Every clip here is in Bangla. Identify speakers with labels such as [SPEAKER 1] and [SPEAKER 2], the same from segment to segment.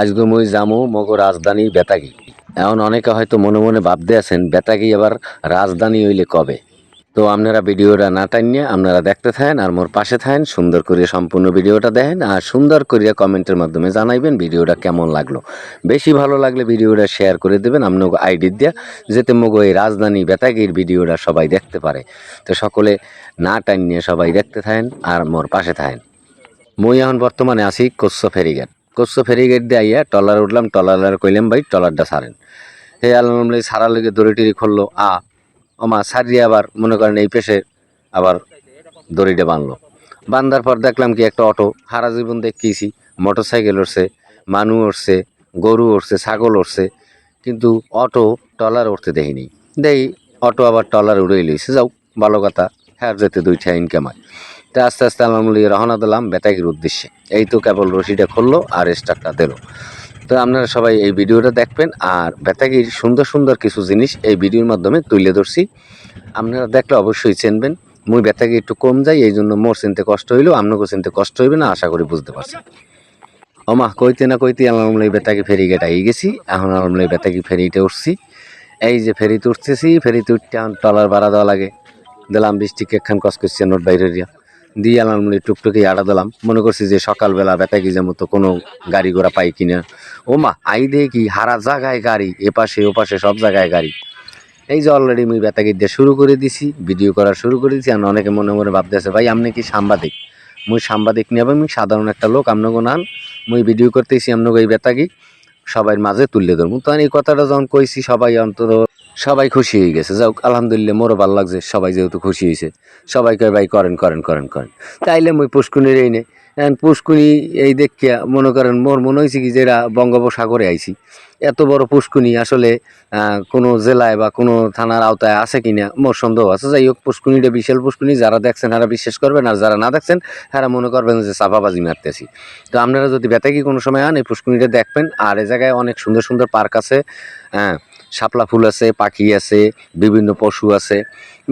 [SPEAKER 1] আজকে মুই যামু, মগ রাজধানী বেতাগি। এখন অনেকে হয়তো মনে মনে ভাবতে আছেন, বেতাগি আবার রাজধানী হইলে কবে? তো আপনারা ভিডিওটা না টানিয়ে আপনারা দেখতে থাকেন আর মোর পাশে থাকেন, সুন্দর করে সম্পূর্ণ ভিডিওটা দেখেন আর সুন্দর করে কমেন্টের মাধ্যমে জানাইবেন ভিডিওটা কেমন লাগল। বেশি ভালো লাগলে ভিডিওটা শেয়ার করে দেবেন, আপনাকে আইডি দিয়া, যেতে মগো এই রাজধানী বেতাগির ভিডিওটা সবাই দেখতে পারে। তো সকলে না টানিয়ে সবাই দেখতে থাকেন আর মোর পাশে থাকেন। মই এখন বর্তমানে আছি কোচ্চ ফেরিঘাট কোচ্চ গেট দিয়ে আইয়া টলার উঠলাম টলার কইলাম, ভাই টলারটা সারেন হে আলহামদুলিল্লাহ সারার লেগে দড়ি টড়ি খুললো, আ, ওমা সারিয়ে আবার, মনে করেন এই পেশে আবার দড়িটা বাঁধলো বান্ধার পর দেখলাম কি একটা অটো, সারা জীবন দেখিয়েছি মোটর সাইকেল উঠছে মানুষ উঠছে গরু উঠছে ছাগল উঠছে কিন্তু অটো টলার উঠতে দেখিনি। দেই, অটো আবার টলার উড়ে লইছে, যাও, ভালো কথা হ্যাঁ যেতে দুইটা ইনকাম হয়। তা আস্তে আস্তে আলহামদুলিল্লাহ রওনা দিলাম বেতাগির উদ্দেশ্যে। এই তো কেবল রশিটা খুললো আর স্টারটা দিল। তো আপনারা সবাই এই ভিডিওটা দেখবেন আর বেতাগির সুন্দর সুন্দর কিছু জিনিস এই ভিডিওর মাধ্যমে তুলে ধরছি। আপনারা দেখলে অবশ্যই চিনবেন। মুই বেতাগি একটু কম যাই, এই জন্য মোর চিনতে কষ্ট হইলেও আপনাকেও চিনতে কষ্ট হইবে না, আশা করি বুঝতে পারছেন। ওমা, কইতে না কইতে আলহামদুলিল্লাহ বেতাগি ফেরি গেট আই গেছি, এখন আলহামদুলিল্লাহ বেতাগি ফেরিতে উঠছি। এই যে ফেরিতে উঠতেছি, ফেরিতে উঠতে এখন টলার ভাড়া দেওয়া লাগে। দিলাম বৃষ্টি কেখান কস করছে নোট বাইরে দিয়া। দিয়ে আলহামদুলিল্লাহ টুকটুকি আড়া দিলাম। মনে করছি যে সকালবেলা বেতাগি যে মতো কোনো গাড়ি ঘোড়া পাই কিনা। ও মা আই কি হারা জায়গায় গাড়ি, এপাশে ওপাশে সব জায়গায় গাড়ি। এই যে অলরেডি আমি বেতাগি দিয়ে শুরু করে দিছি ভিডিও করা শুরু করে দিছি, আর অনেকে মনে মনে ভাবতে আছে ভাই, আপনি কি সাংবাদিক? মুই সাংবাদিক নিয়ে আমি সাধারণ একটা লোক, আপনাকে নান মুই ভিডিও করতেছি, আপনাকে এই বেতাগি সবাই মাঝে তুললে ধরবো। তো এই কথাটা যখন কইছি, সবাই অন্তত সবাই খুশি হয়ে গেছে। যাক আলহামদুলিল্লাহ মোরও ভালো লাগছে, সবাই যেহেতু খুশি হয়েছে। সবাই কয়, ভাই, করেন করেন করেন করেন। তাইলে মই পুষ্কুনির এই নে। এখন পুষ্কুনি এই দেখিয়া মনে করেন, মোর মনে হয়েছে কি যে এরা বঙ্গোপসাগরে আইছি, এত বড় পুষ্কুনি আসলে কোনো জেলায় বা কোনো থানার আওতায় আছে কি না মোর সন্দেহ আছে। যাই হোক, পুষ্কুনিটা বিশাল পুষ্কুনি, যারা দেখছেন তারা বিশ্বাস করবেন, আর যারা না দেখছেন, তারা মনে করবেন যে চাপাবাজি মারতেছি। তো আপনারা যদি বেতাকি কোনো সময় আন, এই পুষ্কুনিটা দেখবেন, আর এ জায়গায় অনেক সুন্দর সুন্দর পার্ক আছে হ্যাঁ শাপলা ফুল আছে, পাখি আছে, বিভিন্ন পশু আছে।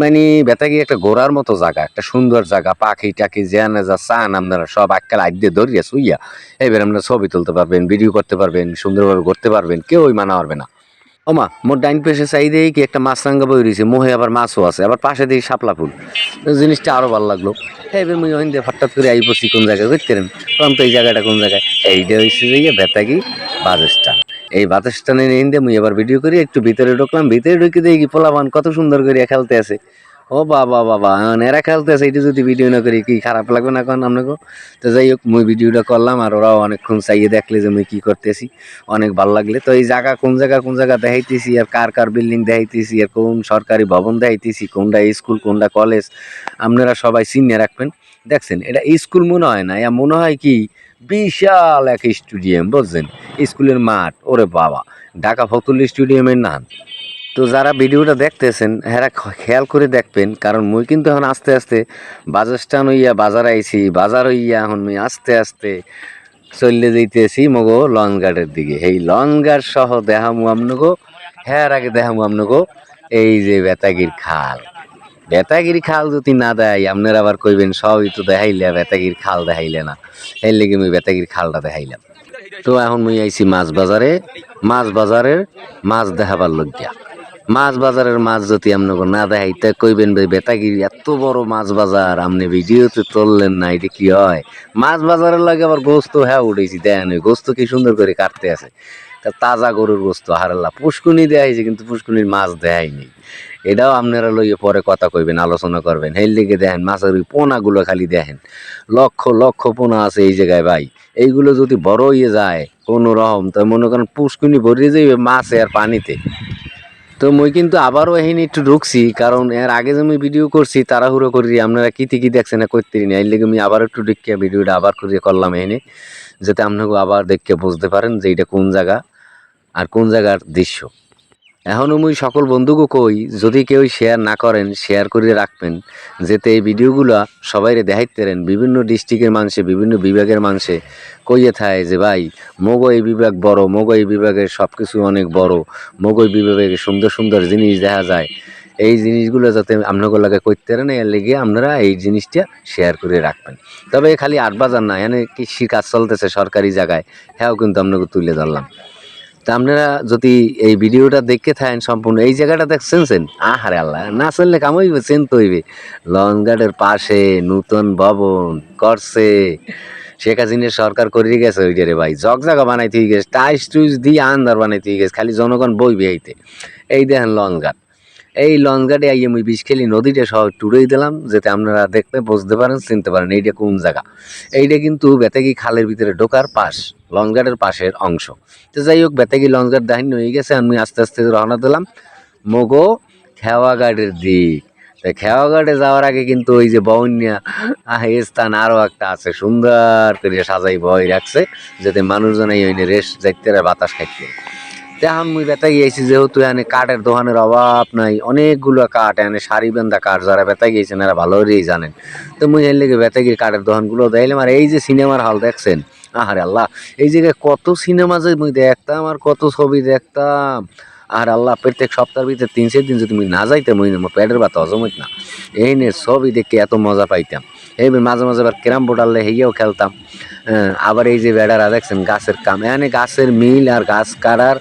[SPEAKER 1] মানে বেতাগি একটা ঘোরার মতো জায়গা, একটা সুন্দর জায়গা, পাখি টাখি জ্যান যা চান, আপনারা সব আজকাল আইডে ধরিয়া শুইয়া এবার আপনারা ছবি তুলতে পারবেন ভিডিও করতে পারবেন, সুন্দরভাবে ঘুরতে পারবেন, কেউই মানা পারবে না। ওমা, মোর ডাইন পেশে চাইদেই কি একটা মাছ রাঙ্গা বই রয়েছে, মোহে আবার মাছও আছে, আবার পাশে দিয়ে শাপলা ফুল। জিনিসটা আরও ভালো লাগল। এবার মুই ওখান দিয়ে ফটাৎ করে আই কোন জায়গায় পারেন? তখন তো এই জায়গাটা কোন জায়গায়? এইটা হচ্ছে যে বেতাগি স্ট্যান্ড। এই বাস স্ট্যান্ডে নিয়ে দিয়ে মুই এবার ভিডিও করি, একটু ভিতরে ঢুকলাম, ভিতরে ঢুকে দেখি পোলাবান কত সুন্দর করে খেলতে আছে। ও বাবা বাবা এখন এরা খেলতে আছে, এটা যদি ভিডিও না করি, কি খারাপ লাগবে না এখন আপনাকে? তো যাই হোক, মুই ভিডিওটা করলাম আর ওরাও অনেকক্ষণ চাইয়ে দেখলে যে মুই কি করতেছি, অনেক ভালো লাগলে। তো এই জায়গা, কোন জায়গা কোন জায়গা দেখাইতেছি, আর কার কার বিল্ডিং দেখাইতেছি, আর কোন সরকারি ভবন দেখাইতেছি, কোনটা স্কুল কোনটা কলেজ আপনারা সবাই চিনিয়ে রাখবেন। দেখছেন, এটা স্কুল মনে হয় না মনে হয় কি বিশাল এক স্টেডিয়াম, বুঝছেন? স্কুলের মাঠ, ওরে বাবা। ঢাকা ফতুল স্টেডিয়ামের নাম। তো যারা ভিডিওটা দেখতেছেন হ্যাঁ খেয়াল করে দেখবেন, কারণ মুই কিন্তু এখন আস্তে আস্তে বাজার স্ট্যান্ড হইয়া বাজার আইছি, বাজার হইয়া এখন মুই আস্তে আস্তে চললে যাইতেছি মগো লঞ্চ গার্ডের দিকে। এই লঞ্চ গার্ড সহ দেখামু আমনগো হ্যাঁ আগে দেখামু আমনগো এই যে বেতাগির খাল। বেতাগির খাল যদি না দেয়, আপনারা আবার কইবেন, সবই তো দেখাইলে, বেতাগির খাল দেখাইলে না। এর লেগে মুই বেতাগির খালটা দেখাইলাম। তো এখন মুই আইছি মাছ বাজারে। মাছ বাজারের মাছ দেখাবার লজ্জা মাছ বাজারের মাছ যদি আপনাকে না দেখাই তা কইবেন, ভাই, বেতাগির এত বড় মাছ বাজার, আপনি ভিডিওতে তুললেন না, এটা কি হয়? মাছ বাজারের লাগে আবার গোস্ত হ্যাঁ উঠেছি দেখেন, ওই গোস্ত কি সুন্দর করে কাটতে আছে। তা তাজা গরুর গোস্ত, হারাল্লা। পুষ্কুনি দেখাইছে, কিন্তু পুষ্কুনির মাছ দেখায়নি এটাও আপনারা লইয়ে পরে কথা কইবেন, আলোচনা করবেন। হের লিগে দেখেন, মাছের ওই পোনাগুলো খালি দেখেন। লক্ষ লক্ষ পোনা আছে এই জায়গায় ভাই। এইগুলো যদি বড় হয়ে যায়, কোনো রকম, তো মনে করেন পুষ্কুনি ভরিয়ে যাইবে মাছে আর পানিতে। তো মই কিন্তু আবারও এখানে একটু ঢুকছি, কারণ এর আগে যে আমি ভিডিও করছি, তাড়াহুড়ো করি আপনারা কী কি দেখছেন না করতে না। এর লেগে আমি আবার একটু দেখিয়া ভিডিওটা আবার করে করলাম এখানে, যাতে আপনাকে আবার দেখে বুঝতে পারেন যে এটা কোন জায়গা আর কোন জায়গার দৃশ্য। এখনও মুই সকল বন্ধুকে কই, যদি কেউ শেয়ার না করেন শেয়ার করে রাখবেন, যাতে এই ভিডিওগুলো সবাইরে দেখাইতেন বিভিন্ন ডিস্ট্রিক্টের মানুষে, বিভিন্ন বিভাগের মানুষে। কইয়ে থাকে যে, ভাই, মগো এই বিভাগ বড়, মগো এই বিভাগের সব কিছু অনেক বড়, মগো এই বিভাগে সুন্দর সুন্দর জিনিস দেখা যায়। এই জিনিসগুলো যাতে আপনাদের লাগে করতে পারেন এর লেগে আপনারা এই জিনিসটা শেয়ার করে রাখবেন। তবে খালি আট বাজার না, এখানে কৃষি কাজ চলতেছে সরকারি জায়গায় হ্যাঁ কিন্তু আপনাকে তুলে ধরলাম। তা আপনারা যদি এই ভিডিওটা দেখতে থাকেন সম্পূর্ণ, এই জায়গাটা দেখছেন আহারে আল্লাহ, না চললে কাম হইবে চেন তো হইবে। লঞ্চঘাটের পাশে নূতন ভবন করছে। শেখ হাসিনের সরকার করে গেছে ওইটা রে ভাই জগ জায়গা বানাইতে গেছে টাইস টুইস দিয়ে আন্দার বানাইতে গেছে খালি জনগণ বইবে বেহাইতে এই দেখেন লঞ্চঘাট। এই লঞ্চঘাটে আইয়ে মুই বিষখেলি নদীটা সহ টুরেই দিলাম, যাতে আপনারা দেখতে বুঝতে পারেন, চিনতে পারেন এইটা কোন জায়গা। এইটা কিন্তু বেতাগি খালের ভিতরে ঢোকার পাশ লঞ্চঘাটের পাশের অংশ। তো যাই হোক, বেতাগি লঞ্চঘাট দাহিন হয়ে গেছে, আমি আস্তে আস্তে রওনা দিলাম। মগো খেওয়াঘাটের দিক। তা খেওয়াঘাটে যাওয়ার আগে কিন্তু ওই যে এই স্থান আরও একটা আছে, সুন্দর করে সাজাই বই রাখছে, যাতে মানুষজন এই ওই রেস যাইতে বাতাস খাইতে। এখন মুই বেতা গিয়েছি যেহেতু এখানে কাঠের দোকানের অভাব নাই, অনেকগুলো কাঠ এখানে সারি বান্ধা কাঠ যারা বেতা গিয়েছেন এরা ভালো করেই জানেন। তো মুই এর লেগে বেতা গিয়ে কাঠের দোকানগুলো দেখলাম আর এই যে সিনেমার হল দেখছেন, আহারে আল্লাহ, এই জায়গায় কত সিনেমা যে মুই দেখতাম আর কত ছবি দেখতাম আর আল্লাহ, প্রত্যেক সপ্তাহের ভিতরে তিন চার দিন যদি তুমি না যাইতাম আমার পেটের বাতা হজমত না। এই নিয়ে ছবি দেখে এত মজা পাইতাম। এই মাঝে মাঝে আবার ক্যারাম বোর্ড আনলে হেয়েও খেলতাম। হ্যাঁ, আবার এই যে বেড়ারা দেখছেন গাছের কাম। এখানে গাছের মিল আর গাছ কাটার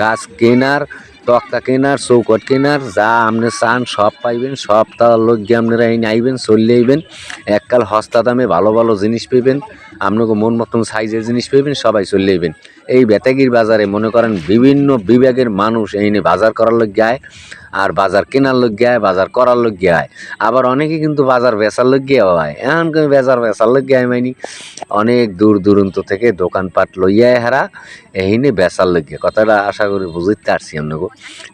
[SPEAKER 1] গাছ কেনার তক্তা কেনার চৌকট কেনার যা আপনি চান সব পাইবেন সব তার লোক গিয়ে আপনারা এই আইবেন চললে আইবেন। এককাল হস্তা দামে ভালো ভালো জিনিস পেবেন আপনাকে মন মতন সাইজের জিনিস পেবেন সবাই চললে আইবেন। এই বেতাগির বাজারে মনে করেন বিভিন্ন বিভাগের মানুষ এই নিয়ে বাজার করার লোক যায় আর বাজার কেনার লোক যায় বাজার করার লোক যায় আবার অনেকে কিন্তু বাজার বেচার লোক গিয়ে হয়। এখন কেউ বাজার বেচার লোক গিয়ে মাইনি অনেক দূর দূরান্ত থেকে দোকানপাট লইয়া হারা এইনে বেচার লোক গিয়ে কথাটা আশা করি বুঝতে পারছি আপনাকে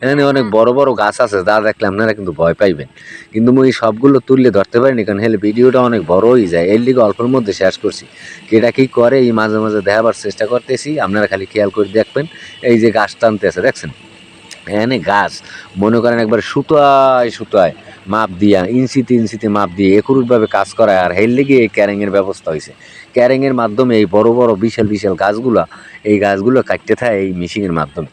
[SPEAKER 1] এখানে অনেক বড় বড় গাছ আছে, যা দেখলে আপনারা কিন্তু ভয় পাইবেন। কিন্তু মুই সবগুলো তুললে ধরতে পারিনি, কারণ হেলে ভিডিওটা অনেক বড় হয়ে যায়। এর লিগে অল্পের মধ্যে শেষ করছি। কেটা কি করে, এই মাঝে মাঝে দেখাবার চেষ্টা করতেছি। আপনারা খালি খেয়াল করে দেখবেন। এই যে গাছ টানতেছে দেখছেন? এখানে গাছ। মনে করেন একবার সুতায় সুতায় মাপ দিয়া, ইঞ্চিতে ইঞ্চিতে মাপ দিয়ে একুরুটভাবে কাজ করায় আর হের লেগে এই ক্যারিংয়ের ব্যবস্থা হয়েছে ক্যারিংয়ের মাধ্যমে এই বড় বড় বিশাল বিশাল গাছগুলা, এই গাছগুলো কাটতে থাকে এই মেশিনের মাধ্যমে।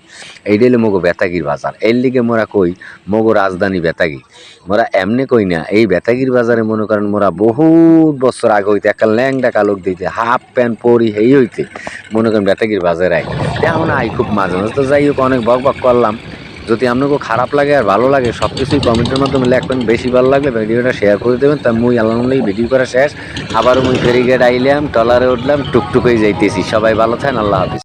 [SPEAKER 1] হলো মগো বেতাগির বাজার। এর লিগে মোরা কই, মগো রাজধানী বেতাগি। মোরা এমনি কই না, এই বেতাগির বাজারে মনে করেন মোরা বহুত বছর আগে হইতে একটা ল্যাংডা কালক দিতে হাফ প্যান্ট পরি হেই হইতে মনে করেন বেতাগির বাজারে আই। এখন আই খুব মাঝে মাঝে। তো যাই হোক, অনেক বক বক করলাম। যদি আপনাকে খারাপ লাগে আর ভালো লাগে সব কিছুই কমেন্টের মাধ্যমে লিখবেন। বেশি ভালো লাগলে ভিডিওটা শেয়ার করে দেবেন। তা মুই আলহামদুলিল্লাহ ভিডিও করা শেষ। আবার মুই ফেরিগেট আইলাম টলারে উঠলাম টুকটুক হয়ে যাইতেছি। সবাই ভালো থাকেন, আল্লাহ হাফিজ।